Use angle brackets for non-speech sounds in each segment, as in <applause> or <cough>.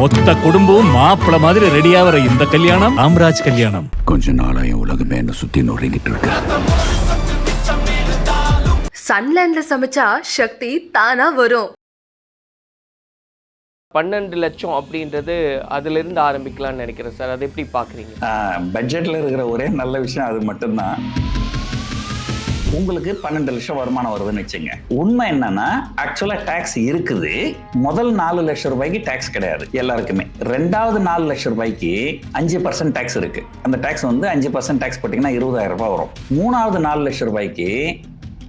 மொத்த குடும்பம் மாப்பிள மாதிரி ரெடியாகிற இந்த கல்யாணம் ராம்ராஜ் கல்யாணம். கொஞ்ச நாளா என் உலகமே என்ன சுத்தி நுழைங்கிட்டு இருக்கு. சன்லேண்ட்ல சமைச்சா சக்தி தானா வரும். பன்னெண்டு லட்சம் அப்படின்றது அதிலிருந்து ஆரம்பிக்கலாம்னு நினைக்கிறேன் சார். அதை எப்படி பார்க்குறீங்க? பட்ஜெட்டில் இருக்கிற ஒரே நல்ல விஷயம் அது மட்டும்தான். உங்களுக்கு பன்னெண்டு லட்சம் வருமானம் வருதுன்னு வச்சுங்க. உண்மை என்னன்னா ஆக்சுவலா டேக்ஸ் இருக்குது. முதல் நாலு லட்சம் ரூபாய்க்கு டேக்ஸ் கிடையாது எல்லாருக்குமே. ரெண்டாவது நாலு லட்சம் ரூபாய்க்கு அஞ்சு பர்சன்ட் டேக்ஸ் இருக்கு. அந்த டேக்ஸ் வந்து அஞ்சு பர்சன்ட் டேக்ஸ் போட்டிங்கன்னா இருபதாயிரம் ரூபாய் வரும். மூணாவது நாலு லட்சம் ரூபாய்க்கு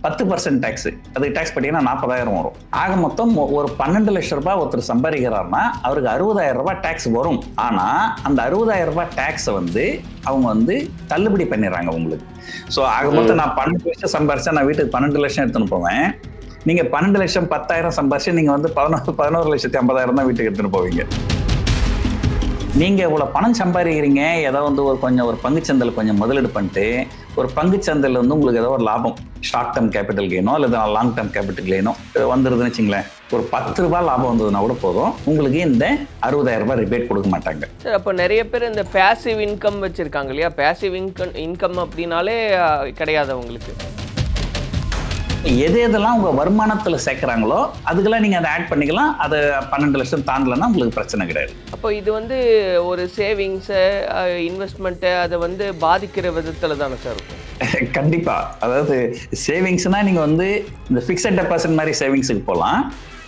பத்து பர்சன்ட் டேக்ஸ் அதுக்கு டேக்ஸ் பார்த்தீங்கன்னா நாற்பதாயிரம் வரும். ஆக மொத்தம் ஒரு பன்னெண்டு லட்சம் ரூபாய் ஒருத்தர் சம்பாதிக்கிறாருன்னா அவருக்கு அறுபதாயிரம் ரூபாய் டேக்ஸ் வரும். ஆனா அந்த அறுபதாயிரம் ரூபாய் டேக்ஸை வந்து அவங்க வந்து தள்ளுபடி பண்ணிடுறாங்க உங்களுக்கு. ஸோ ஆக மொத்தம் நான் பன்னெண்டு லட்சம் சம்பாரிச்சா நான் வீட்டுக்கு பன்னெண்டு லட்சம் எடுத்துன்னு போவேன். நீங்க பன்னெண்டு லட்சம் பத்தாயிரம் சம்பாரிச்சு நீங்க வந்து பதினோரு பதினோரு லட்சத்தி ஐம்பதாயிரம் தான் வீட்டுக்கு எடுத்துன்னு போவீங்க. நீங்க இவ்வளவு பணம் சம்பாதிக்கிறீங்க ஏதோ வந்து ஒரு கொஞ்சம் ஒரு பங்குச்சந்தையில் கொஞ்சம் முதலீடு பண்ணிட்டு ஒரு பங்குச்சந்தையில் வந்து உங்களுக்கு ஏதோ ஒரு லாபம். ஷார்ட் டேர்ம் கேபிட்டல் கெயினோ அல்லது லாங் டேர்ம் கேபிட்டல் கெயினோ வந்துருதுன்னு வச்சுங்களேன். ஒரு பத்து ரூபாய் லாபம் வந்ததுன்னா கூட போதும். உங்களுக்கு இந்த அறுபதாயிரம் ரூபாய் ரிபேட் கொடுக்க மாட்டாங்க. சார் அப்போ நிறைய பேர் இந்த பேசிவ் இன்கம் வச்சுருக்காங்க இல்லையா? பேசிவ் இன்கம் இன்கம் அப்படின்னாலே கிடையாது அவங்களுக்கு. எது எதெல்லாம் உங்க வருமானத்துல சேர்க்குறாங்களோ அதுக்கெல்லாம் நீங்க அதை ஆட் பண்ணிக்கலாம். அது பன்னெண்டு லட்சம் தாண்டலைன்னா உங்களுக்கு பிரச்சனை கிடையாது. அப்போ இது வந்து ஒரு சேவிங்ஸை இன்வெஸ்ட்மெண்ட்டை அதை வந்து பாதிக்கிற விதத்தில் தானே சார் இருக்கும். <laughs> கண்டிப்பா. அதாவது சேவிங்ஸ்னா நீங்க வந்து இந்த ஃபிக்ஸட் டெபாசிட் மாதிரி சேவிங்ஸுக்கு போகலாம்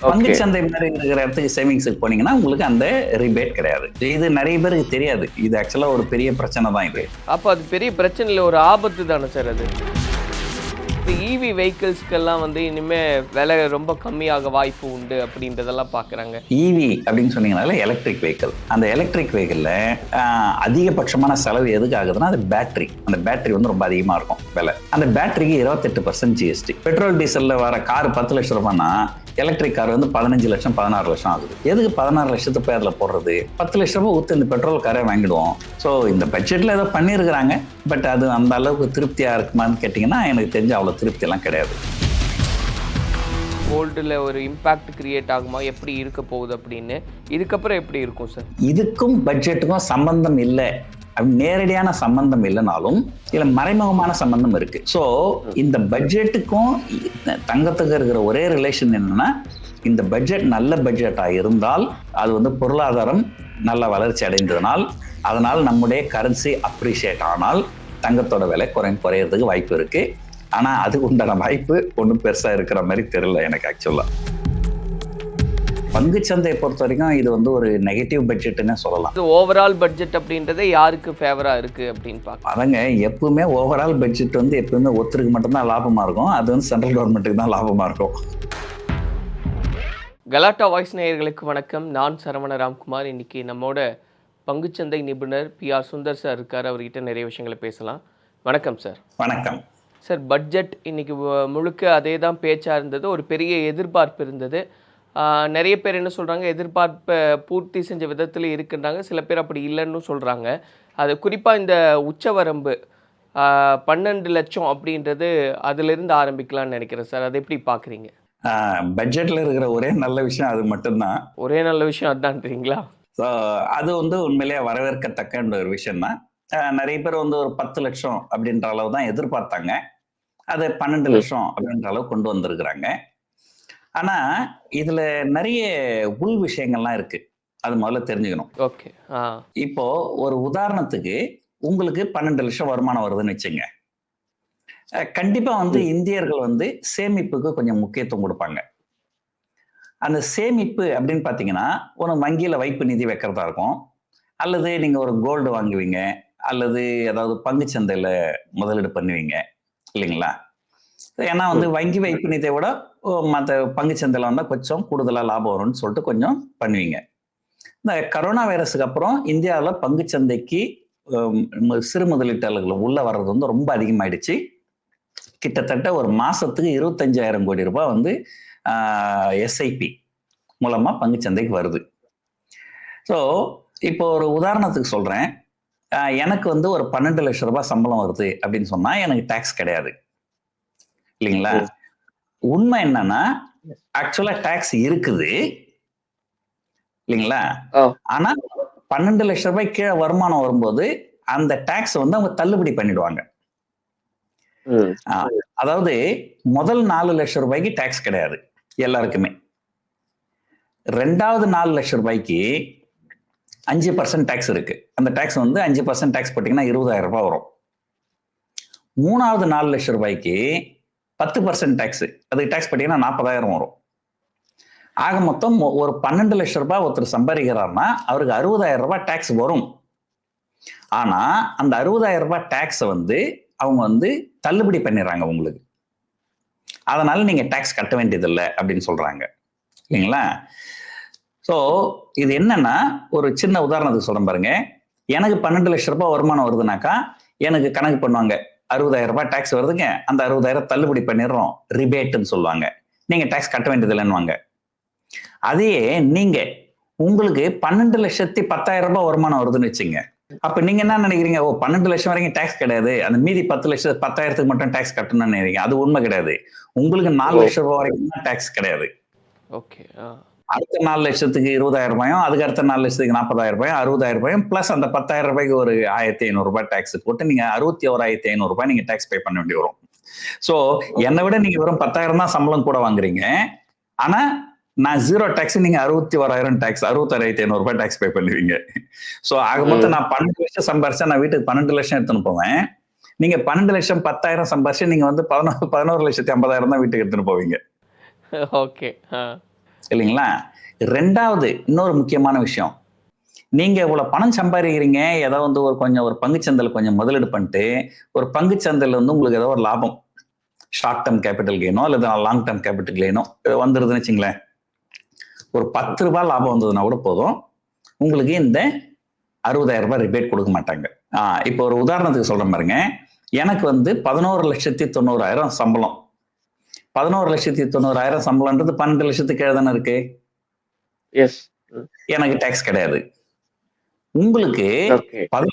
பங்குச்சந்தை மாதிரி இருக்கிற இடத்துக்கு சேவிங்ஸுக்கு போனீங்கன்னா உங்களுக்கு அந்த ரிபேட் கிடையாது. இது நிறைய பேருக்கு தெரியாது. இது ஆக்சுவலா ஒரு பெரிய பிரச்சனை தான் இது. அப்போ அது பெரிய பிரச்சனை இல்லை ஒரு ஆபத்து தானே சார் அது? இப்போ இவி வெஹிக்கிள்ஸ்க்கெல்லாம் வந்து இனிமேல் விலை ரொம்ப கம்மியாக வாய்ப்பு உண்டு அப்படின்றதெல்லாம் பார்க்குறாங்க. ஈவி அப்படின்னு சொன்னீங்கனால எலக்ட்ரிக் வெஹிக்கிள் அந்த எலக்ட்ரிக் வெஹிக்கிளில் அதிகபட்சமான செலவு எதுக்கு ஆகுதுன்னா அது பேட்டரி அந்த பேட்டரி வந்து ரொம்ப அதிகமாக இருக்கும் விலை. அந்த பேட்டரிக்கு இருபத்தெட்டு பர்சன்ட் ஜிஎஸ்டி பெட்ரோல் டீசலில் வர கார் பத்து லட்ச ரூபாய்னா எலக்ட்ரிக் கார் வந்து பதினஞ்சு லட்சம் பதினாறு லட்சம் ஆகுது. எதுக்கு பதினாறு லட்சத்தை போய் அதில் போடுறது? பத்து லட்ச ரூபாய் ஊற்று இந்த பெட்ரோல் காரே வாங்கிடுவோம். ஸோ இந்த பட்ஜெட்டில் ஏதோ பண்ணியிருக்கிறாங்க பட் அது அந்த அளவுக்கு திருப்தியாக இருக்குமான்னு கேட்டிங்கன்னா எனக்கு தெரிஞ்ச அவ்வளோ திருப்தியெல்லாம் கிடையாது. கோல்டில் ஒரு இம்பேக்ட் கிரியேட் ஆகுமா? எப்படி இருக்க போகுது அப்படின்னு. இதுக்கப்புறம் எப்படி இருக்கும் சார் இதுக்கும் பட்ஜெட்டுக்கும் சம்பந்தம் இல்லை. நேரடியான சம்பந்தம் இல்லைனாலும் இதுல மறைமுகமான சம்பந்தம் இருக்கு. ஸோ இந்த பட்ஜெட்டுக்கும் தங்கத்துக்கு இருக்கிற ஒரே ரிலேஷன் என்னன்னா இந்த பட்ஜெட் நல்ல பட்ஜெட்டா இருந்தால் அது வந்து பொருளாதாரம் நல்ல வளர்ச்சி அடைந்ததுனால் அதனால் நம்முடைய கரன்சி அப்ரிஷியேட் ஆனால் தங்கத்தோட விலை குறை குறையிறதுக்கு வாய்ப்பு இருக்கு. ஆனா அதுக்கு உண்டான வாய்ப்பு ஒன்றும் பெருசா இருக்கிற மாதிரி தெரியல எனக்கு ஆக்சுவலா பங்குச்சந்தையை பொறுத்த வரைக்கும் இது வந்து ஒரு நெகட்டிவ் பட்ஜெட்னு சொல்லலாம். இது ஓவரால் பட்ஜெட் அப்படின்றதே யாருக்கு ஃபேவராக இருக்குது அப்படின்னு பார்க்கலாம். அதங்க எப்பவுமே ஓவரால் பட்ஜெட் வந்து எப்பவுமே ஒருத்தருக்கு மட்டும்தான் லாபமா இருக்கும் அது வந்து சென்ட்ரல் கவர்மெண்ட்டுக்கு தான் லாபமா இருக்கும். கலாட்டா வாய்ஸ் நேயர்களுக்கு வணக்கம். நான் சரவண ராம்குமார். இன்னைக்கு நம்மோட பங்குச்சந்தை நிபுணர் பி ஆர் சுந்தர் சார் இருக்கார். அவர்கிட்ட நிறைய விஷயங்களை பேசலாம். வணக்கம் சார். வணக்கம். சார் பட்ஜெட் இன்னைக்கு வ- முழுக்க அதே தான் பேச்சாக இருந்தது ஒரு பெரிய எதிர்பார்ப்பு இருந்தது. நிறைய பேர் என்ன சொல்கிறாங்க எதிர்பார்ப்பை பூர்த்தி செஞ்ச விதத்தில் இருக்குன்றாங்க. சில பேர் அப்படி இல்லைன்னு சொல்கிறாங்க அது குறிப்பாக இந்த உச்சவரம்பு பன்னெண்டு லட்சம் அப்படின்றது அதிலிருந்து ஆரம்பிக்கலாம்னு நினைக்கிறேன் சார். அதை எப்படி பார்க்குறீங்க பட்ஜெட்ல இருக்கிற ஒரே நல்ல விஷயம் அது மட்டும்தான். ஒரே நல்ல விஷயம் அதான்றீங்களா? ஸோ அது வந்து உண்மையிலேயே வரவேற்கத்தக்க ஒரு விஷயம் தான் நிறைய பேர் வந்து ஒரு பத்து லட்சம் அப்படின்ற அளவு தான் எதிர்பார்த்தாங்க. அது பன்னெண்டு லட்சம் அப்படின்ற அளவு கொண்டு வந்திருக்கிறாங்க. ஆனா இதுல நிறைய உள் விஷயங்கள்லாம் இருக்கு. அது முதல்ல தெரிஞ்சுக்கணும். ஓகே. இப்போ ஒரு உதாரணத்துக்கு உங்களுக்கு பன்னெண்டு லட்சம் வருமானம் வருதுன்னு வச்சுங்க. கண்டிப்பா வந்து இந்தியர்கள் வந்து சேமிப்புக்கு கொஞ்சம் முக்கியத்துவம் கொடுப்பாங்க. அந்த சேமிப்பு அப்படின்னு பார்த்தீங்கன்னா ஒரு வங்கியில வைப்பு நிதி வைக்கிறதா இருக்கும். அல்லது நீங்க ஒரு கோல்டு வாங்குவீங்க. அல்லது ஏதாவது பங்குச்சந்தையில முதலீடு பண்ணுவீங்க. இல்லைங்களா? ஏன்னா வந்து வங்கி வைப்பு நிதியை விட மற்ற பங்குச்சந்தையில வந்தால் கொஞ்சம் கூடுதலாக லாபம் வரும்னு சொல்லிட்டு கொஞ்சம் பண்ணுவீங்க. இந்த கரோனா வைரஸுக்கு அப்புறம் இந்தியாவில் பங்குச்சந்தைக்கு சந்தைக்கு சிறு முதலீட்டாளர்கள் உள்ளே வர்றது வந்து ரொம்ப அதிகமாயிடுச்சு. கிட்டத்தட்ட ஒரு மாதத்துக்கு இருபத்தஞ்சாயிரம் கோடி ரூபாய் வந்து எஸ்ஐபி மூலமா பங்குச்சந்தைக்கு வருது. ஸோ இப்போ ஒரு உதாரணத்துக்கு சொல்கிறேன் எனக்கு வந்து ஒரு பன்னெண்டு லட்சம் ரூபாய் சம்பளம் வருது அப்படின்னு சொன்னால் எனக்கு டேக்ஸ் கிடையாது. இல்லைங்களா? உண்மை என்னன்னா ஆக்சுவலா டாக்ஸ் இருக்குது. இல்லைங்களா. ஆனா பன்னெண்டு லட்சம் ரூபாய் கீழே வருமானம் வரும்போது அந்த டாக்ஸ் வந்து அவங்க தள்ளுபடி பண்ணிடுவாங்க. அதாவது முதல் நாலு லட்சம் ரூபாய்க்கு டாக்ஸ் கிடையாது எல்லாருக்குமே. ரெண்டாவது நாலு லட்சம் ரூபாய்க்கு அஞ்சு பர்சன்ட் டேக்ஸ் இருக்கு. அந்த டேக்ஸ் வந்து அஞ்சு பர்சன்ட் டேக்ஸ் போட்டிங்கன்னா இருபதாயிரம் ரூபாய் வரும். மூணாவது நாலு லட்சம் ரூபாய்க்கு பத்து பர்சன்ட் டேக்ஸ் அதுக்கு டேக்ஸ் பார்த்தீங்கன்னா நாற்பதாயிரம் வரும். ஆக மொத்தம் ஒரு பன்னெண்டு லட்சம் ரூபாய் ஒருத்தர் சம்பாதிக்கிறாருன்னா அவருக்கு அறுபதாயிரம் ரூபாய் டேக்ஸ் வரும். ஆனா அந்த அறுபதாயிரம் ரூபாய் டேக்ஸை வந்து அவங்க வந்து தள்ளுபடி பண்ணிடுறாங்க உங்களுக்கு. அதனால நீங்க டேக்ஸ் கட்ட வேண்டியதில்லை அப்படின்னு சொல்றாங்க. இல்லைங்களா? ஸோ இது என்னன்னா ஒரு சின்ன உதாரணத்துக்கு சொல்ல பாருங்க. எனக்கு பன்னெண்டு லட்சம் ரூபாய் வருமானம் வருதுனாக்கா எனக்கு கணக்கு பண்ணுவாங்க. அறுபதாயிரம் ரூபாய் டேக்ஸ் வருதுங்க. அந்த அறுபதாயிரம் தள்ளுபடி பண்ணிடுறோம். ரிபேட்னு சொல்லுவாங்க. நீங்க டேக்ஸ் கட்ட வேண்டியதில்லைன்னுவாங்க அதையே நீங்க உங்களுக்கு பன்னெண்டு லட்சத்தி பத்தாயிரம் ரூபாய் வருமானம் வருதுன்னு வச்சுங்க. அப்ப நீங்க என்ன நினைக்கிறீங்க? ஓ பன்னெண்டு லட்சம் வரைக்கும் டேக்ஸ் கிடையாது. அந்த மீதி பத்து லட்சம் பத்தாயிரத்துக்கு மட்டும் டேக்ஸ் கட்டணும்னு நினைக்கிறீங்க. அது உண்மை கிடையாது. உங்களுக்கு நாலு. லட்சம் ரூபாய் வரைக்கும் தான் டேக்ஸ் கிடையாது. ஓகே அடுத்த நாலு லட்சத்துக்கு இருபதாயிரம் ரூபாயும் அதுக்கு அடுத்த நாலு லட்சத்துக்கு நாற்பதாயிரம் ரூபாயும் அறுபதாயிரம் ரூபாயும் பிளஸ் அந்த பத்தாயிரம் ரூபாய்க்கு ஒரு ஆயிரத்தி ஐநூறு ரூபாய் டேக்ஸ் போட்டு நீங்க அறுபத்தி ஓராயிரத்தி ஐநூறு ரூபாய் நீங்க டேக்ஸ் பே பண்ண வேண்டி வரும். சோ என்னை விட நீங்க வெறும் பத்தாயிரம் தான் சம்பளம் கூட வாங்குறீங்க. ஆனா நான் ஜீரோ டேக்ஸ் நீங்க அறுபத்தி ஓராயிரம் டேக்ஸ் அறுபத்தாயிரத்தி ஐநூறு ரூபாய் டேக்ஸ் பே பண்ணுவீங்க. சோ ஆக மொத்தம் நான் பன்னெண்டு லட்சம் சம்பாரிச்சா நான் வீட்டுக்கு பன்னெண்டு லட்சம் எடுத்துன்னு போவேன். நீங்க பன்னெண்டு லட்சம் பத்தாயிரம் சம்பாரிச்சு நீங்க வந்து பதினோரு பதினோரு லட்சத்தி ஐம்பதாயிரம் தான் வீட்டுக்கு எடுத்துன்னு போவீங்க. <laughs> ஓகே இல்லைங்களா? ரெண்டாவது இன்னொரு முக்கியமான விஷயம். நீங்க இவ்வளவு பணம் சம்பாதிக்கிறீங்க ஏதோ வந்து ஒரு கொஞ்சம் ஒரு பங்குச்சந்தையில் கொஞ்சம் முதலீடு பண்ணிட்டு ஒரு பங்குச்சந்தையில் வந்து உங்களுக்கு ஏதோ ஒரு லாபம். ஷார்ட் டேர்ம் கேபிட்டல் கெயினோ அல்லது லாங் டேர்ம் கேபிட்டல் கெயினோ வந்துருதுன்னு வச்சுங்களேன். ஒரு பத்து ரூபாய் லாபம் வந்ததுன்னா கூட போதும். உங்களுக்கு இந்த அறுபதாயிரம் ரூபாய் ரிபேட் கொடுக்க மாட்டாங்க. இப்போ ஒரு உதாரணத்துக்கு சொல்கிறேன் பாருங்க. எனக்கு வந்து பதினோரு லட்சத்தி தொண்ணூறாயிரம் சம்பளம். பதினோரு லட்சத்தி தொண்ணூறாயிரம் சம்பளம்ன்றது பன்னெண்டு லட்சத்துக்கு தானே இருக்கு? எஸ் எனக்கு டேக்ஸ் கிடையாது. உங்களுக்கு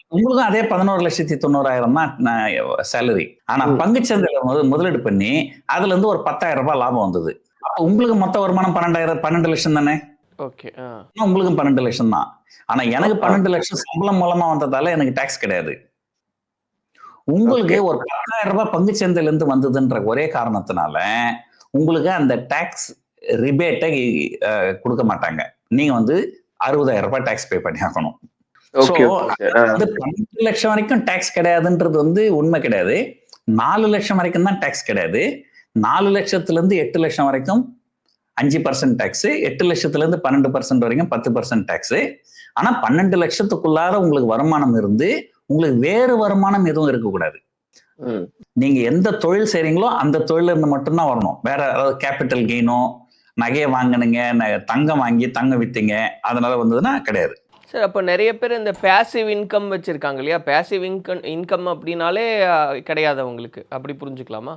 உங்களுக்கும் அதே பதினோரு லட்சத்தி தொண்ணூறாயிரம் தான் சேலரி ஆனா ம். பங்குச்சந்தையில முத- முதலீடு பண்ணி அதுல இருந்து ஒரு பத்தாயிரம் ரூபாய் லாபம் வந்தது. அப்ப உங்களுக்கு மொத்த வருமானம் பன்னெண்டாயிரம் பன்னெண்டு லட்சம் தானே? உங்களுக்கும் பன்னெண்டு லட்சம் தான். ஆனா எனக்கு. பன்னெண்டு லட்சம் சம்பளம் மூலமா வந்ததால எனக்கு டேக்ஸ் கிடையாது. உங்களுக்கு ஒரு பத்தாயிரம் ரூபாய் பங்குச்சந்தையில இருந்து வந்ததுன்ற ஒரே காரணத்தினால உங்களுக்கு அந்த டேக்ஸ் ரிபேட்டை கொடுக்க மாட்டாங்க. நீங்க வந்து அறுபதாயிரம் ரூபாய் டேக்ஸ் பே பண்ணி ஆகணும். பன்னெண்டு லட்சம் வரைக்கும் டேக்ஸ் கிடையாதுன்றது வந்து உண்மை கிடையாது. நாலு லட்சம் வரைக்கும் தான் டேக்ஸ் கிடையாது. நாலு லட்சத்துல இருந்து எட்டு லட்சம் வரைக்கும் அஞ்சு பர்சன்ட் டேக்ஸ் எட்டு லட்சத்துல இருந்து பன்னெண்டு பர்சன்ட் வரைக்கும் பத்து பர்சன்ட் டேக்ஸ் ஆனா பன்னெண்டு லட்சத்துக்குள்ளார உங்களுக்கு வருமானம் இருந்து உங்களுக்கு வேறு வருமானம் எதுவும் இருக்கக்கூடாது. நீங்க எந்த தொழில் செய்றீங்களோ அந்த தொழில இருந்து மட்டும்தான் வரணும். வேற அதாவது கேபிட்டல் கெயினோ நகையை வாங்கினுங்க தங்கம் வாங்கி தங்கம் வித்தீங்க அதனால வந்ததுன்னா கிடையாது. சார் அப்போ நிறைய பேர் இந்த பேசிவ் இன்கம் வச்சுருக்காங்க இல்லையா? பேசிவ் இன்கம் இன்கம் அப்படின்னாலே கிடையாது அவங்களுக்கு. அப்படி புரிஞ்சுக்கலாமா?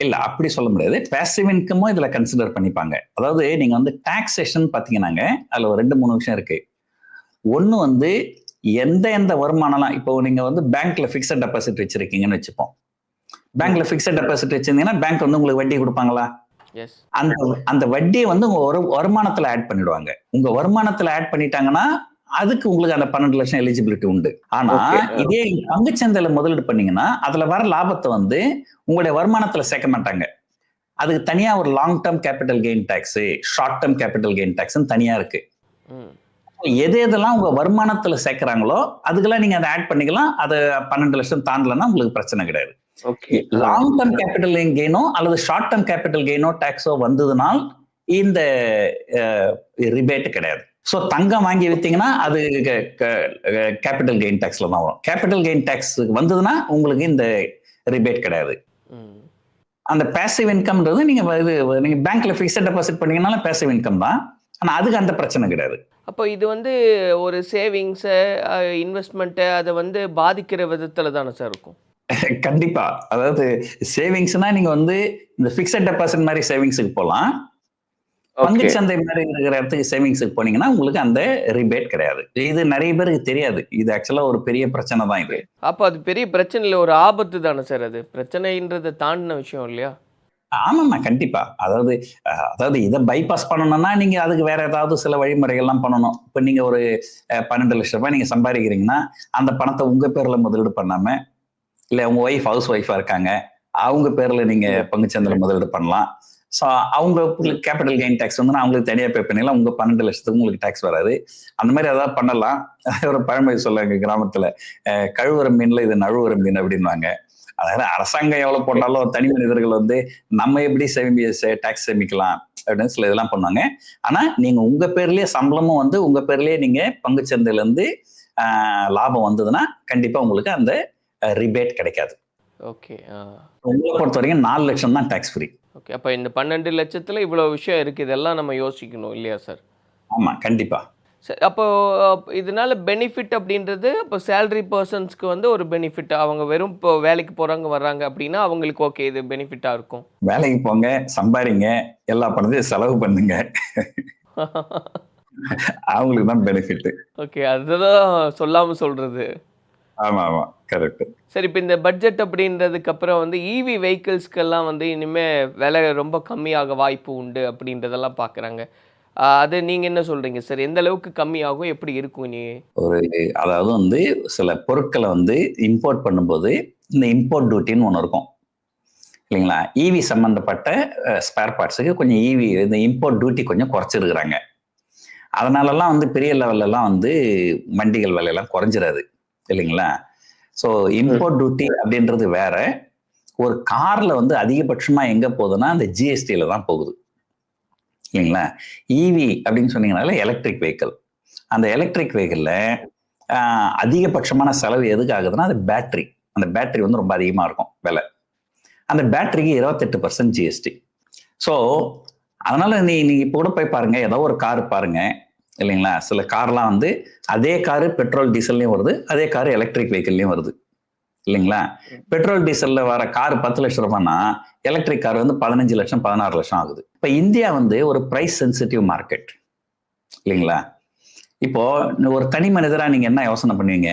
இல்ல அப்படி சொல்ல முடியாது. பேசிவ் இன்கமும் இதுல கன்சிடர் பண்ணிப்பாங்க. அதாவது நீங்க வந்து டாக்ஸேஷன் பாத்தீங்கன்னாங்க அதுல ஒரு ரெண்டு மூணு விஷயம் இருக்கு. ஒண்ணு வந்து எந்த எந்த வருமானம்லாம் இப்போ நீங்க வந்து பேங்க்ல ஃபிக்ஸட் டெபாசிட் வச்சிருக்கீங்கன்னு வச்சுப்போம். பேங்க்ல ஃபிக்ஸட் டெபாசிட் வச்சிருந்தீங்கன்னா பேங்க் வந்து உங்களுக்கு வட்டி கொடுப்பாங்களா? அந்த அந்த வட்டியை வந்து உங்க ஒரு வருமானத்துல ஆட் பண்ணிடுவாங்க. உங்க வருமானத்துல ஆட் பண்ணிட்டாங்கன்னா அதுக்கு உங்களுக்கு அந்த பன்னெண்டு லட்சம் எலிஜிபிலிட்டி உண்டு. ஆனா. இதே பங்குச்சந்தையில முதலீடு பண்ணீங்கன்னா அதுல வர லாபத்தை வந்து உங்களுடைய வருமானத்துல சேர்க்க மாட்டாங்க. அதுக்கு தனியா ஒரு long term capital gain tax short term capital gain tax தனியா இருக்கு. எது எதெல்லாம் உங்க வருமானத்துல சேர்க்கறாங்களோ அதுக்கெல்லாம் நீங்க அதை ஆட் பண்ணிக்கலாம். அது பன்னெண்டு லட்சம் தாண்டலன்னா உங்களுக்கு பிரச்சனை கிடையாது. லாங் டேர்ம் கேபிட்டல் கெயினோ அல்லது ஷார்ட் டேர்ம் கேபிட்டல் கெயினோ டாக்ஸோ வந்ததுனால் இந்த ரிபேட் கிடையாது. ஸோ தங்கம் வாங்கி வித்தீங்கன்னா அது கேபிட்டல் கெயின் டாக்ஸ்ல தான் வரும். கேபிட்டல் கெயின் டாக்ஸ் வந்ததுன்னா உங்களுக்கு இந்த ரிபேட் கிடையாது. அந்த பேசிவ் இன்கம்ன்றது நீங்க இது நீங்க பேங்க்ல ஃபிக்ஸட் டெபாசிட் பண்ணீங்கனாலும் பேசிவ் இன்கம் தான். ஆனா அதுக்கு அந்த பிரச்சனை கிடையாது. அப்போ இது வந்து ஒரு சேவிங்ஸை இன்வெஸ்ட்மெண்ட்டை அதை வந்து பாதிக்கிற விதத்தில் தானே சார் இருக்கும்? <laughs> கண்டிப்பா. அதாவது சேவிங்ஸ்னா நீங்க வந்து இந்த ஃபிக்ஸட் டெபாசிட் மாதிரி சேவிங்ஸுக்கு போகலாம் ஓகே பங்குச்சந்தை மாதிரி இருக்கிற இடத்துக்கு சேவிங்ஸுக்கு போனீங்கன்னா உங்களுக்கு அந்த ரிபேட் கிடையாது. இது நிறைய பேருக்கு தெரியாது. இது ஆக்சுவலா ஒரு பெரிய பிரச்சனை தான் இது. அப்போ அது பெரிய பிரச்சனை இல்லை ஒரு ஆபத்து தானே சார் அது? பிரச்சனைன்றதை தாண்டின விஷயம் இல்லையா? ஆமாம்மா கண்டிப்பா. அதாவது அதாவது இதை பைபாஸ் பண்ணணும்னா நீங்க அதுக்கு வேற ஏதாவது சில வழிமுறைகள்லாம் பண்ணணும். இப்போ நீங்க ஒரு பன்னெண்டு லட்ச ரூபாய் நீங்க சம்பாதிக்கிறீங்கன்னா அந்த பணத்தை உங்க பேர்ல முதலீடு பண்ணாம இல்ல உங்க ஒய்ஃப் ஹவுஸ் ஒய்ஃபா இருக்காங்க அவங்க பேர்ல நீங்க பங்குச்சந்தையில முதலீடு பண்ணலாம். ஸோ அவங்க கேபிட்டல் கெயின் டேக்ஸ் வந்து அவங்களுக்கு தனியாக பே பண்ணிடலாம். உங்க பன்னெண்டு லட்சத்துக்கு உங்களுக்கு டேக்ஸ் வராது. அந்த மாதிரி ஏதாவது பண்ணலாம். <laughs> ஒரு பழமொழி சொல்லுவாங்க கிராமத்துல அஹ், கழுவுற மீன்ல இது நழுவுற மீன் அப்படின்வாங்க அதாவது அரசாங்கம் எவ்வளவு போட்டாலும் தனி மனிதர்கள் வந்து நம்ம எப்படி சேமி டேக்ஸ் சேமிக்கலாம் அப்படின்னு சில இதெல்லாம் பண்ணுவாங்க. ஆனா நீங்க உங்க பேர்லயே சம்பளமும் வந்து உங்க பேர்லயே நீங்க பங்குச்சந்தையில இருந்து ஆஹ், லாபம் வந்ததுன்னா கண்டிப்பா உங்களுக்கு அந்த ரிபேட் கிடைக்காது. ஓகே உங்களை பொறுத்த வரைக்கும் நாலு லட்சம் தான் டேக்ஸ் ஃப்ரீ ஓகே அப்போ இந்த பன்னெண்டு லட்சத்தில் இவ்வளோ விஷயம் இருக்குது இதெல்லாம் நம்ம யோசிக்கணும் இல்லையா சார்? ஆமா கண்டிப்பா. சரி அப்போ அப்ப இதனால பெனிஃபிட் அப்படின்றது இப்போ சேலரி பர்சன்ஸ்க்கு வந்து ஒரு பெனிஃபிட் அவங்க வெறும் இப்போ வேலைக்கு போகிறாங்க வர்றாங்க அப்படின்னா அவங்களுக்கு ஓகே இது பெனிஃபிட்டாக இருக்கும். வேலைக்கு போங்க சம்பாதிங்க எல்லா பணத்தையும் செலவு பண்ணுங்க. அவங்களுக்கு தான் பெனிஃபிட் ஓகே அதுதான் சொல்லாமல் சொல்கிறது ஆமா ஆமா கரெக்ட் சரி இப்போ இந்த பட்ஜெட் அப்படின்றதுக்கு அப்புறம் வந்து E இவி வெஹிக்கிள்ஸ்க்கெல்லாம் வந்து இனிமேல் விலை ரொம்ப கம்மியாக வாய்ப்பு உண்டு அப்படின்றதெல்லாம் பார்க்குறாங்க அது நீங்கள் என்ன சொல்கிறீங்க சார் எந்த அளவுக்கு கம்மியாகும்? எப்படி இருக்கும் இனி? ஒரு அதாவது வந்து சில பொருட்களை வந்து இம்போர்ட் பண்ணும்போது இந்த இம்போர்ட் டியூட்டின்னு ஒன்று இருக்கும். இல்லைங்களா? ஈவி சம்மந்தப்பட்ட ஸ்பேர் பார்ட்ஸுக்கு கொஞ்சம் ஈவி இந்த இம்போர்ட் டியூட்டி கொஞ்சம் குறைச்சிருக்கிறாங்க. அதனாலலாம் வந்து பெரிய லெவல்லலாம் வந்து வண்டிகள் விலையெல்லாம் குறைஞ்சிராது. இல்லைங்களா? ஸோ இம்போர்ட் டியூட்டி அப்படின்றது வேற. ஒரு கார்ல வந்து அதிகபட்சமா எங்க போகுதுன்னா அந்த ஜிஎஸ்டியில தான் போகுது. இல்லைங்களா? ஈவி அப்படின்னு சொன்னீங்கனால எலக்ட்ரிக் வெஹிக்கிள் அந்த எலக்ட்ரிக் வெஹிக்கிளில் அதிகபட்சமான செலவு எதுக்கு ஆகுதுன்னா அது பேட்டரி அந்த பேட்டரி வந்து ரொம்ப அதிகமாக இருக்கும் விலை. அந்த பேட்டரிக்கு இருபத்தெட்டு பர்சன்ட் ஜிஎஸ்டி ஸோ அதனால நீ நீங்கள் இப்போ கூட போய் பாருங்க ஏதோ ஒரு கார் பாருங்க இல்லைங்களா? சில கார்லாம் வந்து அதே காரு பெட்ரோல் டீசல்லையும் வருது அதே கார் எலக்ட்ரிக் வெஹிக்கிள்லையும் வருது. இல்லைங்களா? பெட்ரோல் டீசல்ல வர கார் பத்து லட்சம் ரூபாய்னா எலக்ட்ரிக் கார் வந்து பதினஞ்சு லட்சம் பதினாறு லட்சம் ஆகுது. இப்போ இந்தியா வந்து ஒரு பிரைஸ் சென்சிட்டிவ் மார்க்கெட் இல்லைங்களா? இப்போ ஒரு தனி மனிதரா நீங்க என்ன யோசனை பண்ணுவீங்க?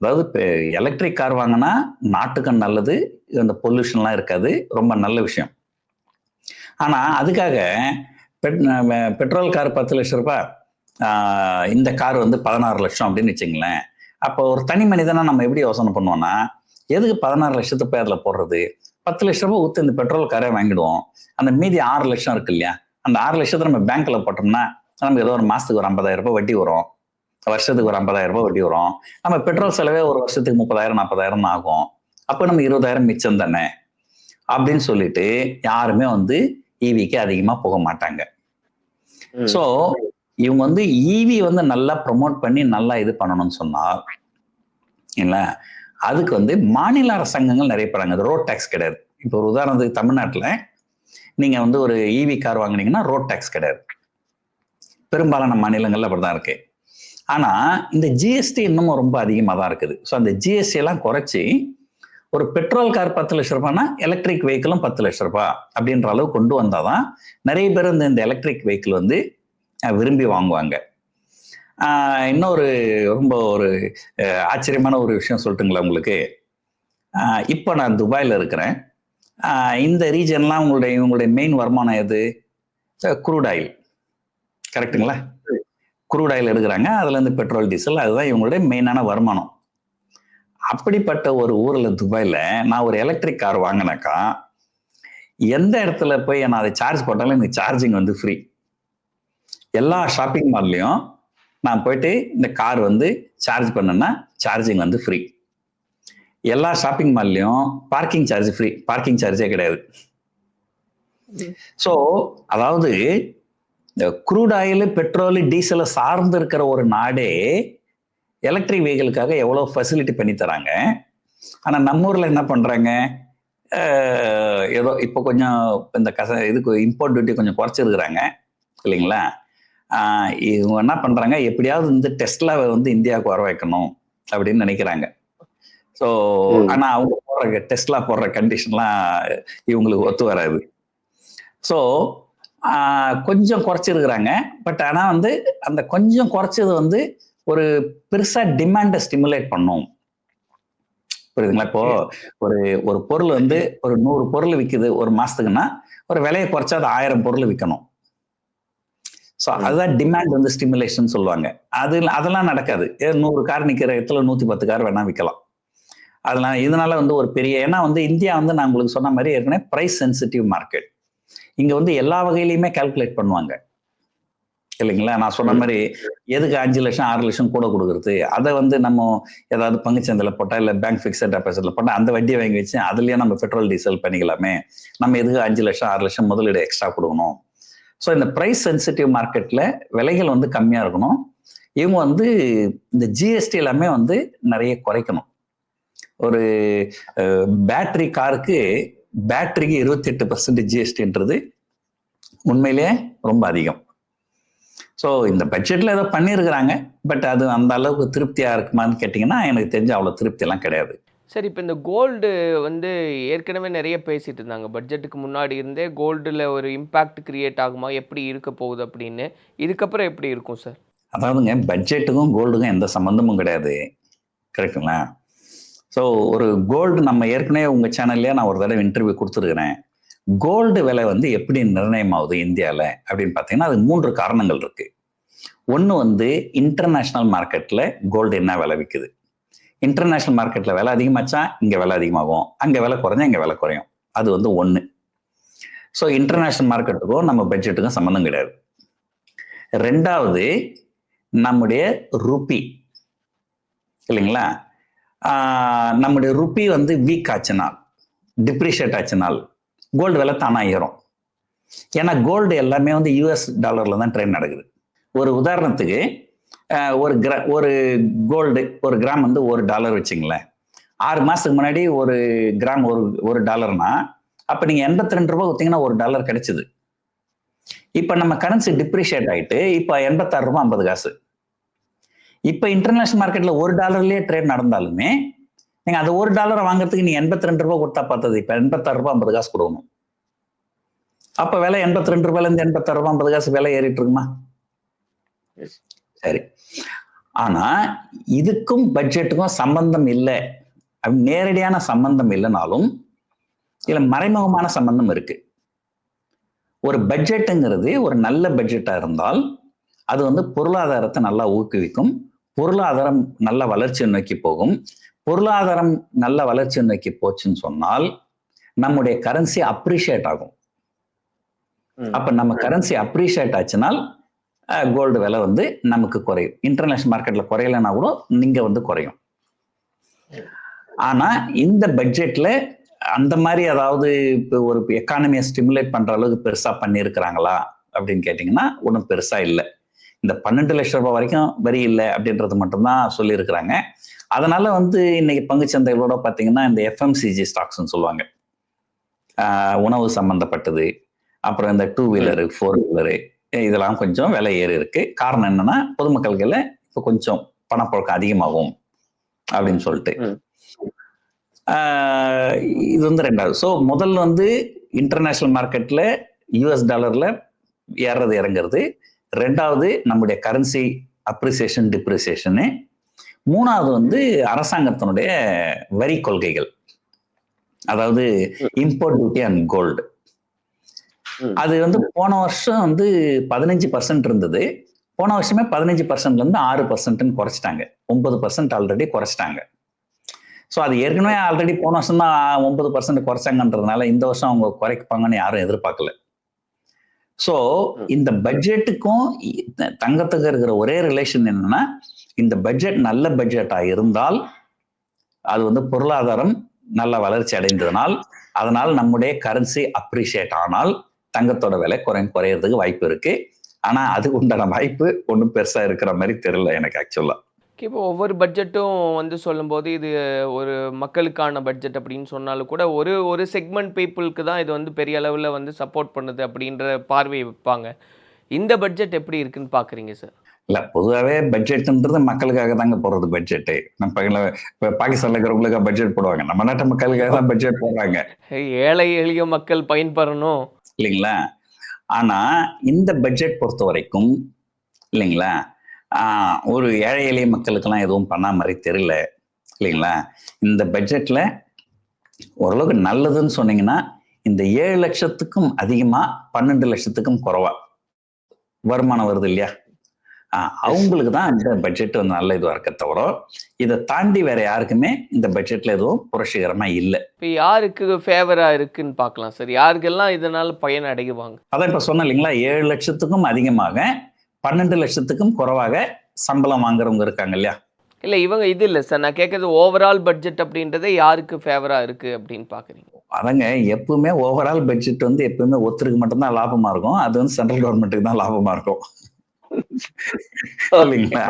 அதாவது எலக்ட்ரிக் கார் வாங்கினா நாட்டுக்கு நல்லது இந்த பொல்யூஷன்லாம் இருக்காது ரொம்ப நல்ல விஷயம். ஆனா அதுக்காக பெட் பெட்ரோல் கார் பத்து லட்சம் ரூபாய் இந்த கார் வந்து பதினாறு லட்சம் அப்படின்னு வச்சுங்களேன். அப்போ ஒரு தனி மனிதனா நம்ம எப்படி யோசனை பண்ணுவோம்னா எதுக்கு பதினாறு லட்சத்து அதில் போடுறது? பத்து லட்ச ரூபாய் ஊத்து இந்த பெட்ரோல் காரே வாங்கிடுவோம். அந்த மீதி ஆறு லட்சம் இருக்கு இல்லையா? அந்த ஆறு லட்சத்தை நம்ம பேங்க்ல போட்டோம்னா நமக்கு ஏதோ ஒரு மாசத்துக்கு ஒரு ஐம்பதாயிரம் ரூபாய் வட்டி வரும். வருஷத்துக்கு ஒரு ஐம்பதாயிரம் ரூபாய் வட்டி வரும். நம்ம பெட்ரோல் செலவே ஒரு வருஷத்துக்கு முப்பதாயிரம் நாற்பதாயிரம் ஆகும். அப்போ நம்ம இருபதாயிரம் மிச்சம் தானே? அப்படின்னு சொல்லிட்டு யாருமே வந்து ஈவிக்கு அதிகமா போக மாட்டாங்க. ஸோ இவங்க வந்து ஈவி வந்து நல்லா ப்ரொமோட் பண்ணி நல்லா இது பண்ணணும்னு சொன்னால் இல்லை? அதுக்கு வந்து மாநில அரசாங்கங்கள் நிறைய போறாங்க அது ரோட் டேக்ஸ் கிடையாது. இப்போ ஒரு உதாரணத்துக்கு தமிழ்நாட்டில் நீங்கள் வந்து ஒரு ஈவி கார் வாங்குனீங்கன்னா ரோட் டேக்ஸ் கிடையாது. பெரும்பாலான மாநிலங்கள்ல அப்படிதான் இருக்கு. ஆனால் இந்த ஜிஎஸ்டி இன்னமும் ரொம்ப அதிகமாக தான் இருக்குது. ஸோ அந்த ஜிஎஸ்டி எல்லாம் குறைச்சி ஒரு பெட்ரோல் கார் பத்து லட்ச ரூபாய்னா எலக்ட்ரிக் வெஹிக்கிளும் பத்து லட்ச ரூபாய் அப்படின்ற அளவு கொண்டு வந்தாதான் நிறைய பேர் இந்த இந்த எலக்ட்ரிக் வெஹிக்கிள் வந்து விரும்பி வாங்குவாங்க. இன்னொரு ரொம்ப ஒரு ஆச்சரியமான ஒரு விஷயம் சொல்லட்டுங்களா உங்களுக்கு? இப்போ நான் துபாயில் இருக்கிறேன். இந்த ரீஜன்லாம் உங்களுடைய உங்களுடைய மெயின் வருமானம் எது? Crude oil. கரெக்ட்டுங்களா? குரூட் ஆயில் எடுக்கிறாங்க. அதுலேருந்து பெட்ரோல் டீசல் அதுதான் இவங்களுடைய மெயினான வருமானம். அப்படிப்பட்ட ஒரு ஊரில் துபாயில் நான் ஒரு எலக்ட்ரிக் கார் வாங்கினாக்கா. எந்த இடத்துல போய் நான் அதை சார்ஜ் போட்டாலும் எனக்கு சார்ஜிங் வந்து ஃப்ரீ. எல்லா ஷாப்பிங் மால்லையும் நான் போயிட்டு இந்த கார் வந்து சார்ஜ் பண்ணேன்னா சார்ஜிங் வந்து ஃப்ரீ எல்லா ஷாப்பிங் மால்லையும் பார்க்கிங் சார்ஜ் ஃப்ரீ பார்க்கிங் சார்ஜே கிடையாது. ஸோ அதாவது இந்த குரூட் ஆயில் பெட்ரோலு டீசலை சார்ந்து இருக்கிற ஒரு நாடே எலக்ட்ரிக் வெஹிக்கிளுக்காக எவ்வளோ ஃபெசிலிட்டி பண்ணி தராங்க. ஆனால் நம்ம ஊரில் என்ன பண்ணுறாங்க ஏதோ இப்போ கொஞ்சம் இந்த கச இதுக்கு இம்போர்ட் டியூட்டி கொஞ்சம் குறைச்சிருக்கிறாங்க. இல்லைங்களா? இவங்க என்ன பண்ணுறாங்க எப்படியாவது இந்த டெஸ்ட்லாவை வந்து இந்தியாவுக்கு வர வைக்கணும் அப்படின்னு நினைக்கிறாங்க. ஸோ. ஆனால் அவங்க போடுற டெஸ்ட்லா போடுற கண்டிஷன்லாம் இவங்களுக்கு ஒத்து வராது. ஸோ கொஞ்சம் குறைச்சிருக்கிறாங்க. பட் ஆனால் வந்து அந்த கொஞ்சம் குறைச்சது வந்து ஒரு பெருசாக டிமாண்டை ஸ்டிமுலேட் பண்ணும். புரியுதுங்களா? இப்போ ஒரு ஒரு பொருள் வந்து ஒரு நூறு பொருள் விக்குது ஒரு மாசத்துக்குன்னா ஒரு விலையை குறைச்சா அது ஆயிரம் பொருள் விற்கணும் ஸோ அதுதான் டிமாண்ட் வந்து ஸ்டிமுலேஷன் சொல்லுவாங்க. அது அதெல்லாம் நடக்காது. நூறு கார் நிற்கிற இடத்துல நூற்றி பத்து கார் வேணா விற்கலாம் அதெல்லாம் இதனால வந்து ஒரு பெரிய ஏன்னா வந்து இந்தியா வந்து நான் உங்களுக்கு சொன்ன மாதிரி ஏற்கனவே ப்ரைஸ் சென்சிட்டிவ் மார்க்கெட் இங்க வந்து எல்லா வகையிலையுமே கால்குலேட் பண்ணுவாங்க. இல்லைங்களா? நான் சொன்ன மாதிரி எதுக்கு அஞ்சு லட்சம் ஆறு லட்சம் கூட கொடுக்குறது? அதை வந்து நம்ம ஏதாவது பங்குச்சந்தையில் போட்டால் இல்லை பேங்க் ஃபிக்ஸட் டெபாசிட்ல போட்டால் அந்த வட்டியை வாங்கி வச்சு அதுலயே நம்ம பெட்ரோல் டீசல் பண்ணிக்கலாமே. நம்ம எதுக்கு அஞ்சு லட்சம் ஆறு லட்சம் முதலீடு எக்ஸ்ட்ரா கொடுக்கணும்? ஸோ இந்த ப்ரைஸ் சென்சிட்டிவ் மார்க்கெட்டில் விலைகள் வந்து கம்மியாக இருக்கணும். இவங்க வந்து இந்த ஜிஎஸ்டி எல்லாமே வந்து நிறைய குறைக்கணும். ஒரு பேட்டரி காருக்கு பேட்டரிக்கு இருபத்தி எட்டு பர்சன்ட் ஜிஎஸ்டின்றது உண்மையிலேயே ரொம்ப அதிகம். ஸோ இந்த பட்ஜெட்டில் ஏதோ பண்ணியிருக்கிறாங்க பட் அது அந்த அளவுக்கு திருப்தியாக இருக்குமான்னு கேட்டிங்கன்னா எனக்கு தெரிஞ்ச அவ்வளோ திருப்தியெல்லாம் கிடையாது. சரி இப்போ இந்த கோல்டு வந்து ஏற்கனவே நிறைய பேசிகிட்டு இருந்தாங்க. பட்ஜெட்டுக்கு முன்னாடி இருந்தே கோல்டில் ஒரு இம்பேக்ட் கிரியேட் ஆகுமா? எப்படி இருக்க போகுது அப்படின்னு. இதுக்கப்புறம் எப்படி இருக்கும் சார்? அதாவதுங்க பட்ஜெட்டுக்கும் கோல்டுக்கும் எந்த சம்மந்தமும் கிடையாது. கரெக்டுங்களா ஸோ ஒரு கோல்டு நம்ம ஏற்கனவே உங்கள் சேனல்லே நான் ஒரு தடவை இன்டர்வியூ கொடுத்துருக்கிறேன். கோல்டு விலை வந்து எப்படி நிர்ணயம் ஆகுது இந்தியாவில் அப்படின்னு பார்த்தீங்கன்னா அது மூன்று காரணங்கள் இருக்குது ஒன்று வந்து இன்டர்நேஷ்னல் மார்க்கெட்டில் கோல்டு என்ன விலை விற்குது இன்டர்நேஷ்னல் மார்க்கெட்டில் விலை அதிகமாச்சா? இங்கே விலை அதிகமாகும். அங்கே விலை குறைஞ்சா இங்கே விலை குறையும். அது வந்து ஒன்று ஸோ இன்டர்நேஷ்னல் மார்க்கெட்டுக்கும் நம்ம பட்ஜெட்டுக்கும் சம்மந்தம் கிடையாது. ரெண்டாவது நம்முடைய ருப்பி இல்லைங்களா? நம்முடைய ருப்பி வந்து வீக் ஆச்சுனால் டிப்ரிஷியேட் ஆச்சுனால் கோல்டு விலை தானாக ஏறும். ஏன்னா கோல்டு எல்லாமே வந்து யூஎஸ் டாலரில் தான் ட்ரெயின் நடக்குது. ஒரு உதாரணத்துக்கு ஒரு கிரா ஒரு கோல்டு ஒரு கிராம் வந்து ஒரு டாலர் வச்சுங்களேன். ஆறு மாதத்துக்கு முன்னாடி ஒரு கிராம் ஒரு ஒரு டாலர்னா அப்போ நீங்கள் எண்பத்தி ரெண்டு ரூபாய் கொடுத்தீங்கன்னா ஒரு டாலர் கிடைச்சிது. இப்போ நம்ம கரன்சி டிப்ரிஷியேட் ஆகிட்டு இப்போ எண்பத்தாறு ரூபா ஐம்பது காசு. இப்போ இன்டர்நேஷனல் மார்க்கெட்டில் ஒரு டாலர்லேயே ட்ரேட் நடந்தாலுமே நீங்கள் அந்த ஒரு டாலரை வாங்குறதுக்கு நீ எண்பத்தி ரெண்டு ரூபா கொடுத்தா பார்த்தது இப்போ எண்பத்தாறு ரூபா ஐம்பது காசு கொடுக்கணும். அப்போ விலை எண்பத்தி ரெண்டு ரூபாயிலேருந்து எண்பத்தாறு ரூபா ஐம்பது காசு விலை ஏறிட்டு இருக்குமா? சரி. ஆனா இதுக்கும் பட்ஜெட்டுக்கும் சம்பந்தம் இல்லை. நேரடியான சம்பந்தம் இல்லைனாலும் இதுல மறைமுகமான சம்பந்தம் இருக்கு. ஒரு பட்ஜெட்டுங்கிறது ஒரு நல்ல பட்ஜெட்டா இருந்தால் அது வந்து பொருளாதாரத்தை நல்லா ஊக்குவிக்கும். பொருளாதாரம் நல்ல வளர்ச்சியை நோக்கி போகும். பொருளாதாரம் நல்ல வளர்ச்சியை நோக்கி போச்சுன்னு சொன்னால் நம்முடைய கரன்சி அப்ரிஷியேட் ஆகும். அப்ப நம்ம கரன்சி அப்ரிஷியேட் ஆச்சுனால் கோல்டு விலை வந்து நமக்கு குறையும். இன்டர்நேஷனல் மார்க்கெட்ல குறையலைன்னா கூட நீங்க வந்து குறையும். ஆனா இந்த பட்ஜெட்ல அந்த மாதிரி அதாவது இப்போ ஒரு எக்கானமியை ஸ்டிமுலேட் பண்ற அளவுக்கு பெருசா பண்ணியிருக்கிறாங்களா அப்படின்னு கேட்டிங்கன்னா ஒன்றும் பெருசா இல்லை. இந்த பன்னெண்டு லட்சம் ரூபாய் வரைக்கும் வரி இல்லை அப்படின்றது மட்டும்தான் சொல்லியிருக்கிறாங்க. அதனால வந்து இன்னைக்கு பங்குச்சந்தைகளோட பார்த்தீங்கன்னா இந்த எஃப்எம்சிஜி ஸ்டாக்ஸ்னு சொல்லுவாங்க. உணவு சம்பந்தப்பட்டது. அப்புறம் இந்த டூ வீலரு ஃபோர் வீலரு இதெல்லாம் கொஞ்சம் விலை ஏறி இருக்கு. காரணம் என்னன்னா பொதுமக்கள்களை இப்போ கொஞ்சம் பணப்புழக்கம் அதிகமாகும் அப்படின்னு சொல்லிட்டு. இது வந்து ரெண்டாவது. ஸோ முதல்ல வந்து இன்டர்நேஷனல் மார்க்கெட்ல யூஎஸ் டாலர்ல ஏறுறது இறங்குறது. ரெண்டாவது நம்முடைய கரன்சி அப்ரிசியேஷன் டிப்ரிசியேஷனு மூணாவது வந்து அரசாங்கத்தினுடைய வரி கொள்கைகள். அதாவது இம்போர்ட் டியூட்டி அண்ட் கோல்டு. அது வந்து போன வருஷம் வந்து பதினஞ்சு பர்சன்ட் இருந்தது. போன வருஷமே பதினஞ்சு பர்சன்ட்ல இருந்து ஆறு பர்சன்ட்னு குறைச்சிட்டாங்க. ஒன்பது பர்சன்ட் ஆல்ரெடி குறைச்சிட்டாங்க. ஸோ அது ஏற்கனவே ஆல்ரெடி போன வருஷம் தான் ஒன்பது பர்சன்ட் குறைச்சாங்கன்றதுனால இந்த வருஷம் அவங்க குறைப்பாங்கன்னு யாரும் எதிர்பார்க்கல. ஸோ இந்த பட்ஜெட்டுக்கும் தங்கத்துக்கு இருக்கிற ஒரே ரிலேஷன் என்னன்னா இந்த பட்ஜெட் நல்ல பட்ஜெட்டா இருந்தால் அது வந்து பொருளாதாரம் நல்ல வளர்ச்சி அடைந்ததனால் அதனால் நம்முடைய கரன்சி அப்ரிஷியேட் ஆனால் தங்கத்தோட விலை குறை குறையறதுக்கு வாய்ப்பு இருக்கு. ஆனா அதுக்கு உண்டான வாய்ப்பு ஒன்றும் பெருசா இருக்கிற மாதிரி தெரியல எனக்கு ஆக்சுவலா இப்போ ஒவ்வொரு பட்ஜெட்டும் வந்து சொல்லும்போது இது ஒரு மக்களுக்கான பட்ஜெட் அப்படின்னு சொன்னாலும் கூட ஒரு ஒரு செக்மெண்ட் பீப்புளுக்கு தான் இது வந்து பெரிய அளவில் வந்து சப்போர்ட் பண்ணுது அப்படின்ற பார்வையை வைப்பாங்க. இந்த பட்ஜெட் எப்படி இருக்குன்னு பார்க்குறீங்க சார் இல்ல பொதுவாகவே பட்ஜெட்ன்றது மக்களுக்காக தாங்க போடுறது பட்ஜெட்டு நம்ம இப்ப பாகிஸ்தான்ல இருக்கிறவங்களுக்காக பட்ஜெட் போடுவாங்க. நம்ம நாட்டு மக்களுக்காக தான் பட்ஜெட் போடுறாங்க. ஏழை எளிய மக்கள் பயன்பெறணும். இல்லைங்களா? ஆனா இந்த பட்ஜெட் பொறுத்த வரைக்கும் இல்லைங்களா ஒரு ஏழை எளிய மக்களுக்கெல்லாம் எதுவும் பண்ண மாதிரி தெரியல இல்லைங்களா? இந்த பட்ஜெட்ல ஓரளவுக்கு நல்லதுன்னு சொன்னீங்கன்னா இந்த ஏழு லட்சத்துக்கும் அதிகமா பன்னெண்டு லட்சத்துக்கும் குறைவா வருமானம் வருது இல்லையா? அவங்களுக்கு தான் இந்த பட்ஜெட் வந்து நல்ல இதுவா இருக்க தவிர இதை தாண்டி வேற யாருக்குமே இந்த பட்ஜெட்ல எதுவும் புரட்சிகரமா இல்லை. இப்போ யாருக்கு ஃபேவராக இருக்குன்னு பார்க்கலாம். சார் யாருக்கெல்லாம் இதனால் பயன் அடைவாங்க? அதான் இப்ப சொன்னேன் இல்லைங்களா ஏழு லட்சத்துக்கும் அதிகமாக பன்னெண்டு லட்சத்துக்கும் குறைவாக சம்பளம் வாங்குறவங்க இருக்காங்க இல்லையா? இல்லை இவங்க இது இல்லை சார். நான் கேட்குறது ஓவரால் பட்ஜெட் அப்படின்றதே யாருக்கு ஃபேவராக இருக்குது அப்படின்னு பார்க்குறீங்க அதங்க எப்பவுமே ஓவரால் பட்ஜெட் வந்து எப்பவுமே ஒருத்தருக்கு மட்டும்தான் லாபமா இருக்கும். அது வந்து சென்ட்ரல் கவர்மெண்ட்டுக்கு தான் லாபமா இருக்கும். <laughs> இல்லைங்களா?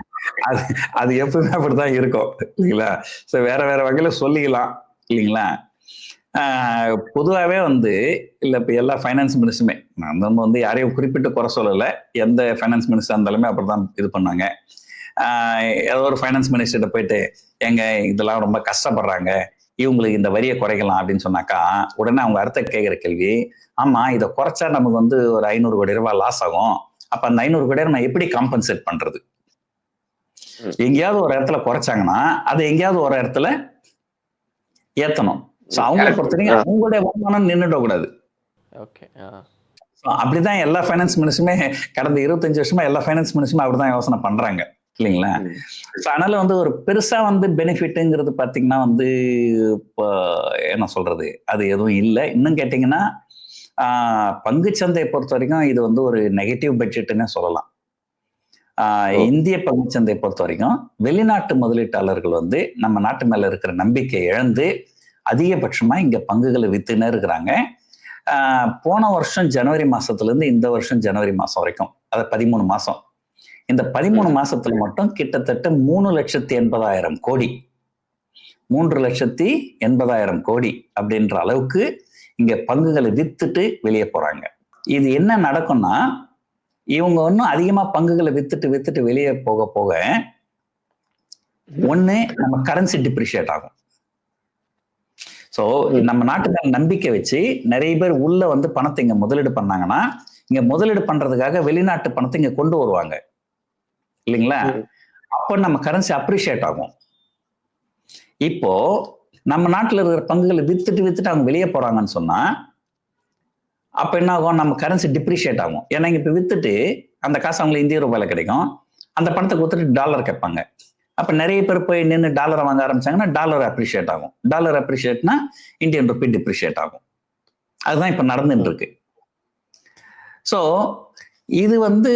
அது அது எப்பவுமே அப்படித்தான் இருக்கும் இல்லைங்களா? ஸோ வேற வேற வகையில சொல்லிக்கலாம் இல்லைங்களா? ஆஹ் பொதுவாகவே வந்து இல்லை இப்போ எல்லா ஃபைனான்ஸ் மினிஸ்டருமே நான் நம்ம வந்து யாரையும் குறிப்பிட்டு குறை சொல்லலை. எந்த ஃபைனான்ஸ் மினிஸ்டர் இருந்தாலுமே அப்படிதான் இது பண்ணாங்க. ஏதோ ஒரு ஃபைனான்ஸ் மினிஸ்டர்கிட்ட போயிட்டு எங்க இதெல்லாம் ரொம்ப கஷ்டப்படுறாங்க. இவங்களுக்கு இந்த வரியை குறைக்கலாம் அப்படின்னு சொன்னாக்கா உடனே அவங்க அடுத்த கேட்குற கேள்வி ஆமா இதை குறைச்சா நமக்கு வந்து ஒரு ஐநூறு கோடி ரூபாய் லாஸ் ஆகும். அப்ப அந்த ஐநூறு கோடி நம்ம எப்படி காம்பன்சேட் பண்றது? எங்கேயாவது ஒரு இடத்துல குறைச்சாங்கன்னா அது எங்கேயாவது ஒரு இடத்துல ஏத்தணும். ஸோ அவங்கள பொறுத்த வரைக்கும் அவங்களுடைய வருமானம் நின்றுட கூடாது. ஓகே அப்படிதான் எல்லா ஃபைனான்ஸ் மினிஸ்டருமே கடந்த இருபத்தஞ்சு வருஷமா எல்லா ஃபைனான்ஸ் மினிஸ்டருமே அப்படிதான் யோசனை பண்றாங்க. இல்லைங்களா? அதனால வந்து ஒரு பெருசா வந்து பெனிஃபிட்டுங்கிறது பாத்தீங்கன்னா வந்து இப்போ என்ன சொல்றது? அது எதுவும் இல்லை. இன்னும் கேட்டீங்கன்னா ஆஹ், பங்குச்சந்தையை பொறுத்த வரைக்கும் இது வந்து ஒரு நெகட்டிவ் பட்ஜெட்னே சொல்லலாம். இந்திய பங்குச்சந்தையை பொறுத்த வரைக்கும் வெளிநாட்டு முதலீட்டாளர்கள் வந்து நம்ம நாட்டு மேல இருக்கிற நம்பிக்கை இழந்து அதிகபட்சமா இங்க பங்குகளை வித்துன்னு இருக்கிறாங்க. போன வருஷம் ஜனவரி மாசத்துல இருந்து இந்த வருஷம் ஜனவரி மாசம் வரைக்கும் அது பதிமூணு மாசம். இந்த பதிமூணு மாசத்துல மட்டும் கிட்டத்தட்ட மூணு லட்சத்தி எண்பதாயிரம் கோடி. மூன்று லட்சத்தி எண்பதாயிரம் கோடி அப்படின்ற அளவுக்கு இங்க பங்குகளை வித்துட்டு வெளியே போறாங்க. இது என்ன நடக்கும்னா இவங்க இன்னும் அதிகமா பங்குகளை வித்துட்டு வித்துட்டு வெளியே போக போக ஒண்ணு நம்ம கரன்சி டிப்ரிஷியேட் ஆகும். ஸோ நம்ம நாட்டு நம்பிக்கை வச்சு நிறைய பேர் உள்ள வந்து பணத்தை இங்க முதலீடு பண்ணாங்கன்னா இங்க முதலீடு பண்றதுக்காக வெளிநாட்டு பணத்தை இங்க கொண்டு வருவாங்க. இல்லைங்களா. அப்போ நம்ம கரன்சி அப்ரிஷியேட் ஆகும். இப்போ நம்ம நாட்டில் இருக்கிற பங்குகளை வித்துட்டு வித்துட்டு அவங்க வெளியே போறாங்கன்னு சொன்னா அப்ப என்ன ஆகும்? நம்ம கரன்சி டிப்ரிஷியேட் ஆகும். ஏன்னா இங்க இப்ப வித்துட்டு அந்த காசு அவங்களுக்கு இந்திய ரூபாயில கிடைக்கும். அந்த பணத்தை கொடுத்துட்டு டாலர் கேட்பாங்க. அப்ப நிறைய பேர் போய் நின்று டாலரை வாங்க ஆரம்பிச்சாங்கன்னா டாலர் அப்ரிஷியேட் ஆகும். டாலர் அப்ரிஷியேட்னா இந்தியன் ருபி டிப்ரிஷியேட் ஆகும். அதுதான் இப்ப நடந்துட்டு இருக்கு. ஸோ இது வந்து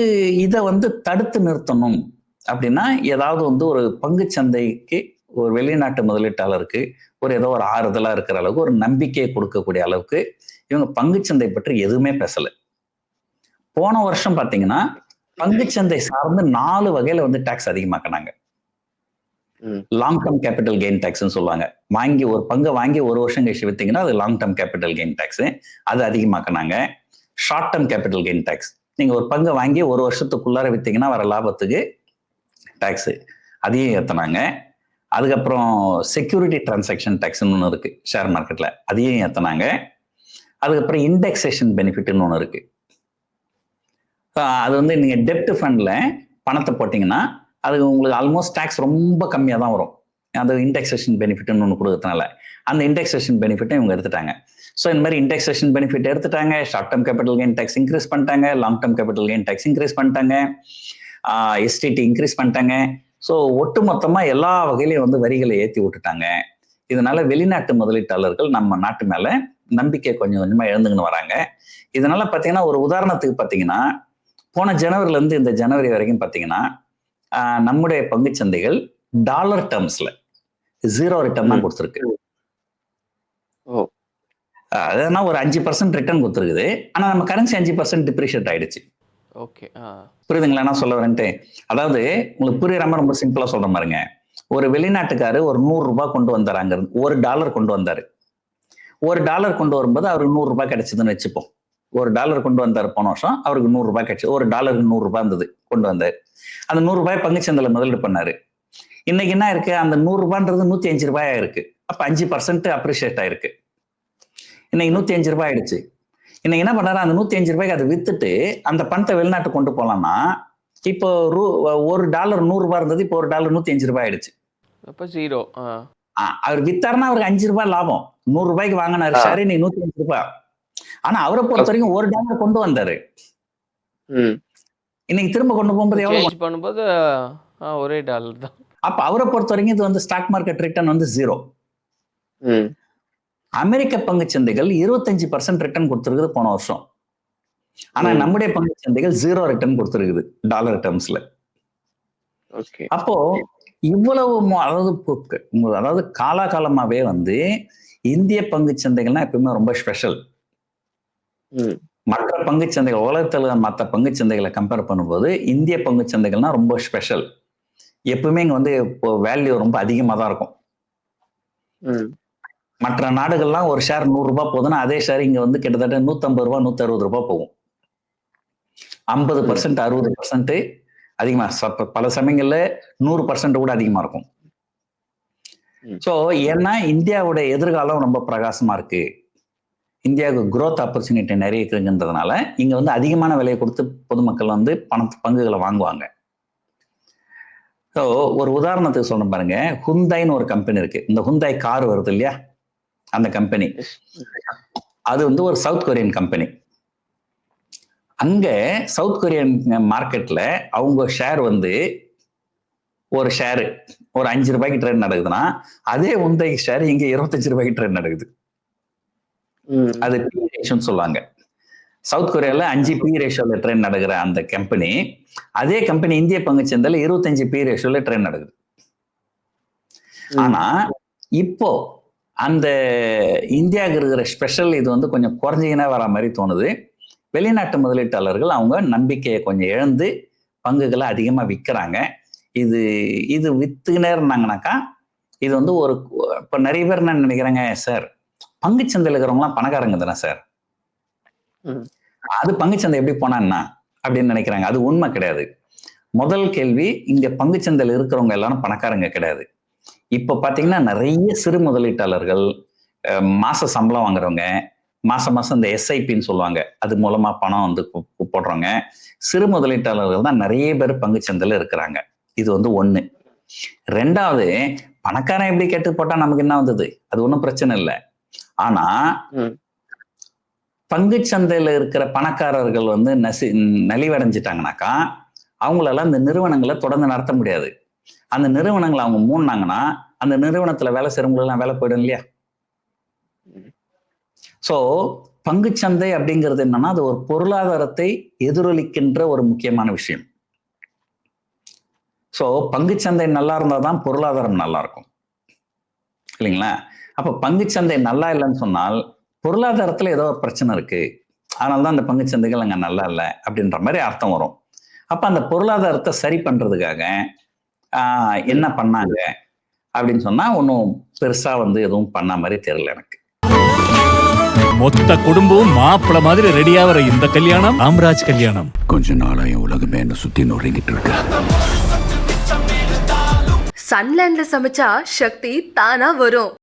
இதை வந்து தடுத்து நிறுத்தணும். அப்படின்னா ஏதாவது வந்து ஒரு பங்குச் சந்தைக்கு ஒரு வெளிநாட்டு முதலீட்டாளருக்கு ஒரு ஏதோ ஒரு ஆறுதலா இருக்கிற அளவுக்கு ஒரு நம்பிக்கையை கொடுக்கக்கூடிய அளவுக்கு இவங்க பங்குச்சந்தை பற்றி எதுவுமே பேசல. போன வருஷம் பாத்தீங்கன்னா பங்குச்சந்தை சார்ந்து நாலு வகையில வந்து டாக்ஸ் அதிகமாக்குனாங்க. லாங் டேர்ம் கேபிட்டல் கெயின் டாக்ஸ்னு சொல்லுவாங்க. வாங்கி ஒரு பங்கை வாங்கி ஒரு வருஷம் கழிச்சு வித்தீங்கன்னா அது long term capital gain tax அது அதிகமாக்குனாங்க. Short term capital gain tax நீங்க ஒரு பங்கை வாங்கி ஒரு வருஷத்துக்குள்ளார வித்தீங்கன்னா வர லாபத்துக்கு டாக்ஸ் அதையும் ஏத்துனாங்க. அதுக்கப்புறம் செக்யூரிட்டி டிரான்சாக்ஷன் டேக்ஸ்னு ஒன்று இருக்கு ஷேர் மார்க்கெட்டில் அதையும் ஏற்றினாங்க அதுக்கப்புறம் இண்டெக்ஸேஷன் பெனிஃபிட்னு ஒன்று இருக்கு. அது வந்து நீங்கள் டெப்ட் ஃபண்டில் பணத்தை போட்டிங்கன்னா அது உங்களுக்கு ஆல்மோஸ்ட் டேக்ஸ் ரொம்ப கம்மியாக தான் வரும். அந்த இண்டெக்ஸேஷன் பெனிஃபிட்னு ஒன்று கொடுக்கறதுனால. அந்த இண்டெக்ஸேஷன் பெனிஃபிட்டை இவங்க எடுத்துட்டாங்க. ஸோ இந்த மாதிரி இண்டெக்ஸேஷன் பெனிஃபிட் எடுத்துட்டாங்க. Short term capital gain tax increase பண்ணிட்டாங்க long term capital gain tax increase பண்ணிட்டாங்க எஸ்டிடி இன்க்ரீஸ் பண்ணிட்டாங்க. ஸோ ஒட்டு மொத்தமாக எல்லா வகையிலையும் வந்து வரிகளை ஏற்றி விட்டுட்டாங்க. இதனால வெளிநாட்டு முதலீட்டாளர்கள் நம்ம நாட்டு மேல நம்பிக்கை கொஞ்சம் கொஞ்சமா எழுந்துங்கன்னு வராங்க. இதனால பார்த்தீங்கன்னா ஒரு உதாரணத்துக்கு பார்த்தீங்கன்னா போன ஜனவரில இருந்து இந்த ஜனவரி வரைக்கும் பார்த்தீங்கன்னா நம்முடைய பங்குச் சந்தைகள் டாலர் டேர்ம்ஸ்ல ஜீரோ ரிட்டர்ன் தான். கொடுத்துருக்கு. ஓ. அதனா ஒரு அஞ்சு பர்சன்ட் ரிட்டர்ன் கொடுத்துருக்குது. ஆனா நம்ம கரன்சி அஞ்சு பர்சன்ட் டிப்ரிஷியேட் ஆயிடுச்சு. ஓகே புரியுதுங்களா நான் சொல்ல வரேன்ட்டு? அதாவது உங்களுக்கு புரியுற மாதிரி ரொம்ப சிம்பிளா சொல்ற மாதிரிங்க. ஒரு வெளிநாட்டுக்காரு ஒரு நூறு ரூபாய் கொண்டு வந்தாராங்க இருந்து. ஒரு டாலர் கொண்டு வந்தாரு. ஒரு டாலர் கொண்டு வரும்போது அவருக்கு நூறு ரூபாய் கிடைச்சதுன்னு வச்சுப்போம். ஒரு டாலர் கொண்டு வந்தாரு போன வருஷம் அவருக்கு நூறு ரூபாய் கிடைச்சு. ஒரு டாலருக்கு நூறு ரூபாய் இருந்தது கொண்டு வந்தாரு. அந்த நூறு ரூபாய் பங்குச்சந்தையில முதலீடு பண்ணாரு. இன்னைக்கு என்ன இருக்கு அந்த நூறு ரூபான்றது நூத்தி அஞ்சு ரூபாயா இருக்கு. அப்ப அஞ்சு பர்சன்ட் அப்ரிஷியேட் ஆயிருக்கு. இன்னைக்கு நூத்தி அஞ்சு ரூபாய் ஆயிடுச்சு. இன்னைக்கு என்ன பண்ணாரு அந்த நூத்தி அஞ்சு ரூபாய்க்கு அதை வித்துட்டு அந்த பணத்தை வெளிநாட்டு கொண்டு போலாம்னா இப்போ ரூ ஒரு டாலர் நூறு ரூபாய் இருந்தது இப்போ ஒரு டாலர் நூத்தி அஞ்சு ரூபாய் ஆயிடுச்சு. அப்போ ஜீரோ அவர் வித்தாருன்னா அவருக்கு அஞ்சு ரூபாய் லாபம். நூறு ரூபாய்க்கு வாங்கினாரு. ஷேர் இன்னைக்கு நூத்தி அஞ்சு ரூபாய். ஆனா அவரை பொறுத்த வரைக்கும் ஒரு டாலர் கொண்டு வந்தாரு. இன்னைக்கு திரும்ப கொண்டு போகும்போது எவ்வளவு பண்ணும்போது ஒரே டாலர் தான். அப்ப அவரை பொறுத்த வரைக்கும் இது வந்து ஸ்டாக் மார்க்கெட் ரிட்டர்ன் வந்து ஜீரோ அமெரிக்க பங்குச் சந்தைகள் இருபத்தஞ்சு பர்சன்ட் ரிட்டர்ன் கொடுத்துருக்குது போன வருஷம். ஆனா. நம்முடைய பங்குச் சந்தைகள் ஜீரோ ரிட்டர்ன் கொடுத்துருக்குது டாலர் டேர்ம்ஸ்ல அப்போ இவ்வளவு அதாவது அதாவது காலாகாலமாவே வந்து இந்திய பங்குச் சந்தைகள்னா எப்பவுமே ரொம்ப ஸ்பெஷல் மற்ற பங்குச் சந்தைகள் உலகத்துல மற்ற பங்குச் சந்தைகளை கம்பேர் பண்ணும்போது இந்திய பங்குச் சந்தைகள்னா ரொம்ப ஸ்பெஷல் எப்பவுமே இங்க வந்து வேல்யூ ரொம்ப அதிகமா தான் இருக்கும் மற்ற நாடுகள்லாம் ஒரு ஷேர் நூறு ரூபாய் போகுதுன்னா அதே ஷேர் இங்க வந்து கிட்டத்தட்ட நூத்தம்பது ரூபாய் நூத்தி அறுபது ரூபாய் போகும். ஐம்பது பர்சன்ட் அறுபது பர்சன்ட் அதிகமா. ச- பல சமயங்கள்ல நூறு பர்சன்ட் கூட அதிகமா இருக்கும். ஸோ ஏன்னா இந்தியாவோட எதிர்காலம் ரொம்ப பிரகாசமா இருக்கு. இந்தியாவுக்கு growth ஆப்பர்ச்சுனிட்டி நிறைய இருக்குன்றதுனால இங்க வந்து அதிகமான விலையை கொடுத்து பொதுமக்கள் வந்து பண பங்குகளை வாங்குவாங்க. ஸோ ஒரு உதாரணத்துக்கு சொல்றேன் பாருங்க. ஹுந்தாய்னு ஒரு கம்பெனி இருக்கு. இந்த ஹுந்தாய் கார் வருது இல்லையா? அந்த கம்பெனி அது வந்து ஒரு சவுத் கொரியன் கம்பெனி அங்க சவுத் கொரியன் மார்க்கெட்ல அவங்க ஷேர் வந்து ஒரு ஷேரு ஒரு அஞ்சு ரூபாய்க்கு ட்ரேட் நடக்குதுன்னா அதே உந்தை ஷேர் இங்க இருபத்தஞ்சு ரூபாய்க்கு ட்ரேட் நடக்குது. அது பி ரேஷியோன்னு சொல்லுவாங்க. சவுத் கொரியால அஞ்சு பி ரேஷியோல ட்ரெயின் நடக்கிற அந்த கம்பெனி அதே கம்பெனி இந்திய பங்கு சந்தையில இருபத்தஞ்சு பி ரேஷியோல ட்ரெயின் நடக்குது. ஆனா இப்போ அந்த இந்தியாவுக்கு இருக்கிற ஸ்பெஷல் இது வந்து கொஞ்சம் குறைஞ்சிக்கினே வர மாதிரி தோணுது. வெளிநாட்டு முதலீட்டாளர்கள் அவங்க நம்பிக்கையை கொஞ்சம் இழந்து பங்குகளை அதிகமா விற்கிறாங்க. இது இது வித்துக்கினே இருந்தாங்கனாக்கா இது வந்து ஒரு இப்போ நிறைய பேர் என்ன நினைக்கிறாங்க சார் பங்குச்சந்தையில் இருக்கிறவங்களாம் பணக்காரங்க தானே சார். அது பங்குச்சந்தை எப்படி போனா என்ன? அப்படின்னு நினைக்கிறாங்க. அது உண்மை கிடையாது. முதல் கேள்வி இங்க பங்குச்சந்தையில் இருக்கிறவங்க எல்லாரும் பணக்காரங்க கிடையாது. இப்ப பாத்தீங்கன்னா நிறைய சிறு முதலீட்டாளர்கள் மாச சம்பளம் வாங்குறவங்க மாசம் மாசம் இந்த எஸ்ஐபின்னு சொல்லுவாங்க. அது மூலமா பணம் வந்து போடுறவங்க. சிறு முதலீட்டாளர்கள் தான் நிறைய பேர் பங்குச்சந்தையில இருக்கிறாங்க. இது வந்து ஒண்ணு. ரெண்டாவது பணக்காரன் எப்படி கெட்டு போட்டா நமக்கு என்ன வந்தது? அது ஒன்றும் பிரச்சனை இல்லை. ஆனா. பங்குச்சந்தையில இருக்கிற பணக்காரர்கள் வந்து நசி நலிவடைஞ்சிட்டாங்கனாக்கா அவங்களெல்லாம் இந்த நிறுவனங்களை தொடர்ந்து நடத்த முடியாது. அந்த நிறுவனங்களை அவங்க மூடினாங்கன்னா அந்த நிறுவனத்துல வேலை செய்யறவங்களெல்லாம் வேலை போயிடும் இல்லையா? சோ பங்குச்சந்தை அப்படிங்கிறது என்னன்னா அது ஒரு பொருளாதாரத்தை எதிரொலிக்கின்ற ஒரு முக்கியமான விஷயம். சோ பங்குச்சந்தை நல்லா இருந்தால் தான் பொருளாதாரம் நல்லா இருக்கும். இல்லைங்களா? அப்ப பங்குச்சந்தை நல்லா இல்லைன்னு சொன்னால் பொருளாதாரத்துல ஏதோ ஒரு பிரச்சனை இருக்கு. அதனால தான் அந்த பங்குச்சந்தைகள் அங்க நல்லா இல்லை அப்படின்ற மாதிரி அர்த்தம் வரும். அப்ப அந்த பொருளாதாரத்தை சரி பண்றதுக்காக என்ன பண்ணாங்க? அப்படின்னு சொன்னா ஒன்றும் பெருசா வந்து எதுவும் பண்ண மாதிரி தெரியல எனக்கு. மொத்த குடும்பம் மாப்பிள மாதிரி ரெடியாகிற இந்த கல்யாணம் ராம்ராஜ் கல்யாணம். கொஞ்ச நாளா என் உலகமே என்ன சுத்தி நுழைங்கிட்டு இருக்கு. சன்லேண்ட்ல சமைச்சா சக்தி தானா வரும்.